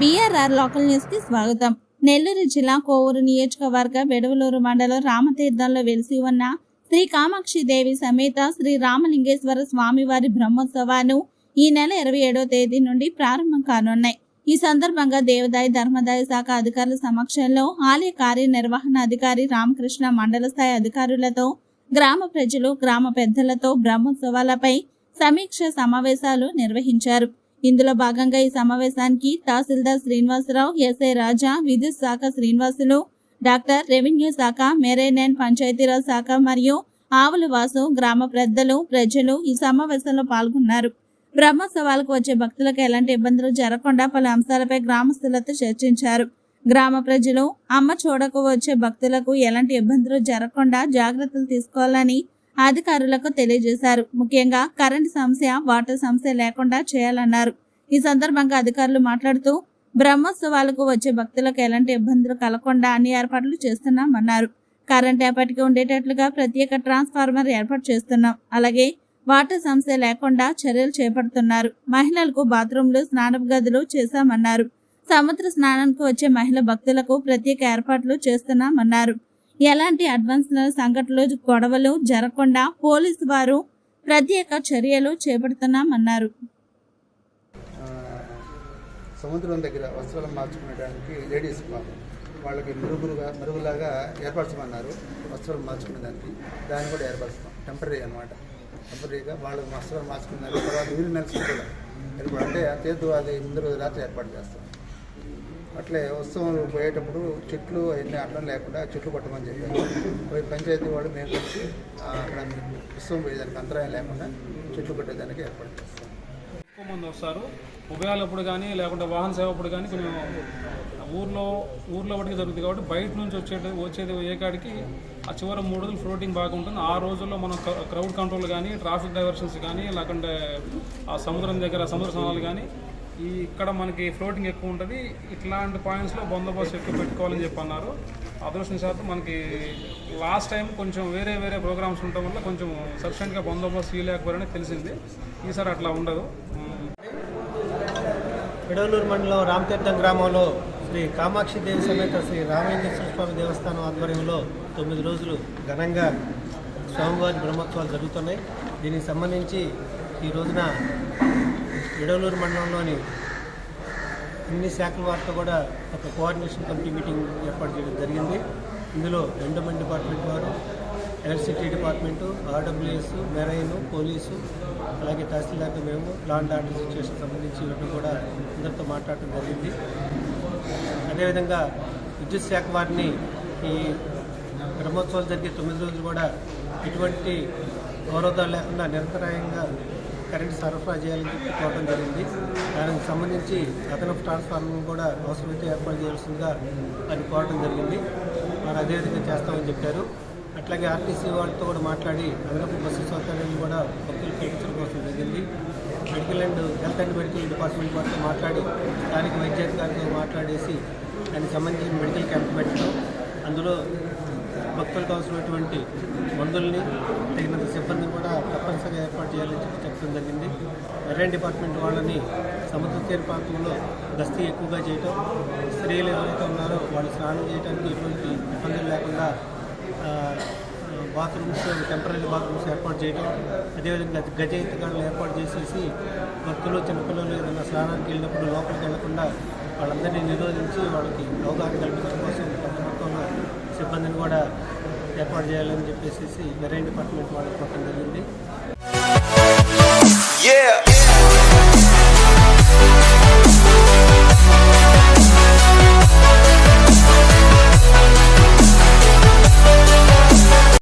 BRR local న్యూస్కి స్వాగతం. నెల్లూరు జిల్లా కోవూరు నియోజకవర్గ బెడవలూరు మండలం రామతీర్థంలో వెలిసి ఉన్న శ్రీ కామాక్షి దేవి సమేత శ్రీ రామలింగేశ్వర స్వామివారి బ్రహ్మోత్సవాలు ఈ నెల ఇరవై ఏడవ తేదీ నుండి ప్రారంభం కానున్నాయి. ఈ సందర్భంగా దేవదాయ ధర్మదాయ శాఖ అధికారుల సమక్షంలో ఆలయ కార్యనిర్వహణ అధికారి రామకృష్ణ మండల స్థాయి అధికారులతో గ్రామ ప్రజలు గ్రామ పెద్దలతో బ్రహ్మోత్సవాలపై సమీక్ష సమావేశాలు నిర్వహించారు. ఇందులో భాగంగా ఈ సమావేశానికి తహసీల్దార్ శ్రీనివాసరావు ఎస్ఐ రాజా విద్యుత్ శాఖ శ్రీనివాసులు డాక్టర్ రెవెన్యూ శాఖ మెరైన్ పంచాయతీరాజ్ శాఖ మరియు ఆవుల వాసు గ్రామ పెద్దలు ప్రజలు ఈ సమావేశంలో పాల్గొన్నారు. బ్రహ్మోత్సవాలకు వచ్చే భక్తులకు ఎలాంటి ఇబ్బందులు జరగకుండా పలు అంశాలపై గ్రామస్తులతో చర్చించారు. గ్రామ ప్రజలు అమ్మ చూడకు వచ్చే భక్తులకు ఎలాంటి ఇబ్బందులు జరగకుండా జాగ్రత్తలు తీసుకోవాలని అధికారులకు తెలియజేశారు. ముఖ్యంగా కరెంటు సమస్య వాటర్ సమస్య లేకుండా చేయాలన్నారు. ఈ సందర్భంగా అధికారులు మాట్లాడుతూ బ్రహ్మోత్సవాలకు వచ్చే భక్తులకు ఎలాంటి ఇబ్బందులు కలగకుండా అన్ని ఏర్పాట్లు చేస్తున్నామన్నారు. కరెంట్ ఎప్పటికీ ఉండేటట్లుగా ప్రత్యేక ట్రాన్స్ఫార్మర్ ఏర్పాటు చేస్తున్నాం. అలాగే వాటర్ సమస్య లేకుండా చర్యలు చేపడుతున్నారు. మహిళలకు బాత్రూంలు స్నాన గదులు చేశామన్నారు. సముద్ర స్నానానికి వచ్చే మహిళ భక్తులకు ప్రత్యేక ఏర్పాట్లు చేస్తున్నామన్నారు. ఎలాంటి అడ్వాన్స్ సంఘటనలు గొడవలు జరగకుండా పోలీసు వారు ప్రత్యేక చర్యలు చేపడుతున్నామన్నారు. సముద్రం దగ్గర వస్త్రాలు మార్చుకునేడానికి లేడీస్ వాళ్ళకి మెరుగులుగా మెరుగులాగా ఏర్పరచమన్నారు వస్త్రాలు మార్చుకునే దానికి దాన్ని కూడా ఏర్పరుస్తాం టెంపరీ అనమాట టెంపరీగా వాళ్ళు వస్త్రాలు మార్చుకున్నారు తర్వాత వీలు నెలసి కూడా ఏర్పాటు అంటే ఆ అది ముందు రోజు రాత్రి ఏర్పాటు చేస్తాం. అట్లే ఉత్సవం పోయేటప్పుడు చెట్లు అవన్నీ అడ్డం లేకుండా చెట్లు కొట్టమని చెప్పారు పోయి పంచాయతీ వాళ్ళు మేము కలిసి అక్కడ ఉత్సవం పోయేదానికి అంతరాయం లేకుండా చెట్లు కొట్టేదానికి ఏర్పాటు చేస్తాం. ఎక్కువ మంది వస్తారు. ఉభయాలప్పుడు కానీ లేకుంటే వాహన సేవ అప్పుడు కానీ కొంచెం ఊర్లో ఊర్లో ఒకటి జరుగుతుంది కాబట్టి బయట నుంచి వచ్చేది వచ్చేది ఏ కాడికి ఆ చివరి మూడు రోజులు ఫ్లోటింగ్ బాగుంటుంది. ఆ రోజుల్లో మనం క్రౌడ్ కంట్రోల్ కానీ ట్రాఫిక్ డైవర్షన్స్ కానీ లేకుంటే ఆ సముద్రం దగ్గర సముద్ర స్నానాలు కానీ ఈ ఇక్కడ మనకి ఫ్లోటింగ్ ఎక్కువ ఉంటుంది. ఇట్లాంటి పాయింట్స్లో బందోబస్తు ఎక్కువ పెట్టుకోవాలని చెప్పి అన్నారు. అదృష్టం మనకి లాస్ట్ టైం కొంచెం వేరే వేరే ప్రోగ్రామ్స్ ఉండటం వల్ల కొంచెం సఫిషియెంట్గా బందోబస్తు ఇవ్వలేకపోయారని తెలిసింది. ఈసారి అట్లా ఉండదు. పెడవలూరు మండలం రామతీర్థం గ్రామంలో శ్రీ కామాక్షి దేవి సమేత శ్రీ రామలింగేశ్వర స్వామి దేవస్థానం ఆధ్వర్యంలో తొమ్మిది రోజులు ఘనంగా స్వామివారి బ్రహ్మోత్సవాలు జరుగుతున్నాయి. దీనికి సంబంధించి ఈ రోజున విడవలూరు మండలంలోని అన్ని శాఖల వారితో కూడా ఒక కోఆర్డినేషన్ కమిటీ మీటింగ్ ఏర్పాటు చేయడం జరిగింది. ఇందులో ఎండోమెంట్ డిపార్ట్మెంట్ వారు electricity department RWS marine police అలాగే తహసీల్దార్కి మేము ల్యాండ్ ఆర్డర్ సిచ్యువేషన్ సంబంధించి ఇవన్నీ కూడా అందరితో మాట్లాడటం జరిగింది. అదేవిధంగా విద్యుత్ శాఖ వారిని ఈ బ్రహ్మోత్సవాలు జరిగే తొమ్మిది రోజులు కూడా ఎటువంటి అవరోధాలు లేకుండా నిరంతరాయంగా కరెంట్ సరఫరా చేయాలని చెప్పి కోరడం జరిగింది. దానికి సంబంధించి అదనపు ట్రాన్స్ఫార్మర్ కూడా అవసరమైతే ఏర్పాటు చేయాల్సిందిగా అని కోరడం జరిగింది. వారు అదేవిధంగా చేస్తామని చెప్పారు. అట్లాగే ఆర్టీసీ వాళ్ళతో కూడా మాట్లాడి అదనపు బస్సు సౌకర్యాన్ని కూడా భక్తులు కల్పించడం కోసం జరిగింది. Medical and health and medical department వాళ్ళతో మాట్లాడి స్థానిక వైద్యాధికారితో మాట్లాడేసి దానికి సంబంధించిన మెడికల్ క్యాంప్ పెట్టడం. అందులో భక్తులకు అవసరమైనటువంటి మందుల్ని తగినంత సిబ్బంది కూడా ఏర్పాటు చేయాలని చెప్పి చెప్పడం జరిగింది. మెరైన్ డిపార్ట్మెంట్ వాళ్ళని సముద్ర తీర ప్రాంతంలో గస్తీ ఎక్కువగా చేయటం స్త్రీలు ఎవరైతే ఉన్నారో వాళ్ళు స్నానం చేయడానికి ఎటువంటి ఇబ్బందులు లేకుండా బాత్రూమ్స్ టెంపరీ బాత్రూమ్స్ ఏర్పాటు చేయడం అదేవిధంగా గజ ఎత్తుగాళ్ళు ఏర్పాటు చేసేసి భక్తులు చిన్నపిల్లలు ఏదైనా స్నానానికి వెళ్ళినప్పుడు లోపలికి వెళ్ళకుండా వాళ్ళందరినీ నిరోధించి వాళ్ళకి అవగాహన కల్పించడం కోసం కొంత మొత్తంలో సిబ్బందిని కూడా ఏర్పాటు చేయాలని చెప్పేసి మెరైన్ డిపార్ట్మెంట్ వాళ్ళకి పక్కన జరిగింది. Yeah.